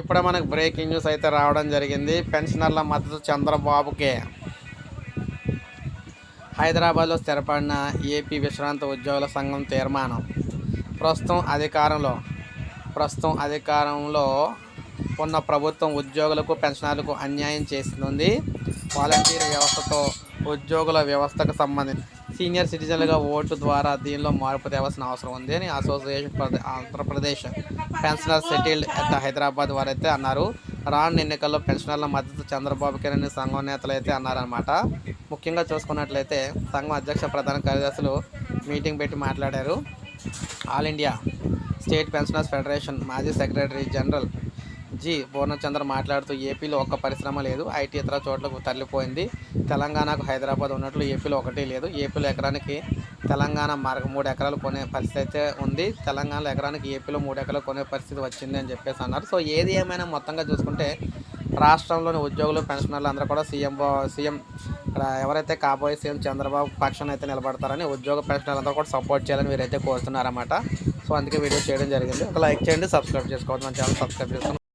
ఇప్పుడే మనకు breaking news అయితే రావడం జరిగింది. పెన్షనర్ల మద్దతు చంద్రబాబుకే. హైదరాబాద్లో స్థిరపడిన ఏపీ విశ్రాంత ఉద్యోగుల సంఘం తీర్మానం. ప్రస్తుతం అధికారంలో ప్రస్తుతం అధికారంలో ఉన్న ప్రభుత్వం ఉద్యోగులకు పెన్షనర్లకు అన్యాయం చేస్తుంది వాలంటీర్ వ్యవస్థతో ఉద్యోగుల వ్యవస్థకు సంబంధించి సీనియర్ సిటిజన్లుగా ఓటు ద్వారా దీనిలో మార్పు తేవాల్సిన అవసరం ఉంది అని association Andhra Pradesh pensioner settled at Hyderabad వారైతే అన్నారు. రానున్న ఎన్నికల్లో పెన్షనర్ల మద్దతు చంద్రబాబుకేనని సంఘం నేతలు అయితే అన్నారనమాట ముఖ్యంగా చూసుకున్నట్లయితే సంఘం అధ్యక్ష ప్రధాన కార్యదర్శులు మీటింగ్ పెట్టి మాట్లాడారు. All India state pensioners federation మాజీ సెక్రటరీ జనరల్ జి పూర్ణచంద్ర మాట్లాడుతూ ఏపీలో ఒక్క పరిశ్రమ లేదు. ఐటీ ఇతర చోట్లకు తరలిపోయింది. తెలంగాణకు హైదరాబాద్ ఉన్నట్లు ఏపీలో ఒకటి లేదు. ఏపీలో ఎకరానికి తెలంగాణ మార్గ మూడు ఎకరాలు కొనే పరిస్థితి అయితే ఉంది. తెలంగాణలో ఎకరానికి ఏపీలో మూడు ఎకరాలు కొనే పరిస్థితి వచ్చింది అని చెప్పేసి అన్నారు. సో ఏది ఏమైనా మొత్తంగా చూసుకుంటే రాష్ట్రంలోని ఉద్యోగులు పెన్షనర్లు అందరూ కూడా సీఎం బా- సీఎం ఇక్కడ ఎవరైతే కాబోయే సీఎం చంద్రబాబు పక్షాన అయితే నిలబడతారని ఉద్యోగ పెన్షనర్లు అందరూ కూడా సపోర్ట్ చేయాలని వీరైతే కోరుతున్నారన్నమాట. సో అందుకే వీడియో చేయడం జరిగింది. ఒక లైక్ చేయండి సబ్స్క్రైబ్ చేసుకోవచ్చు మన ఛానల్ సబ్స్క్రైబ్ చేసుకోండి.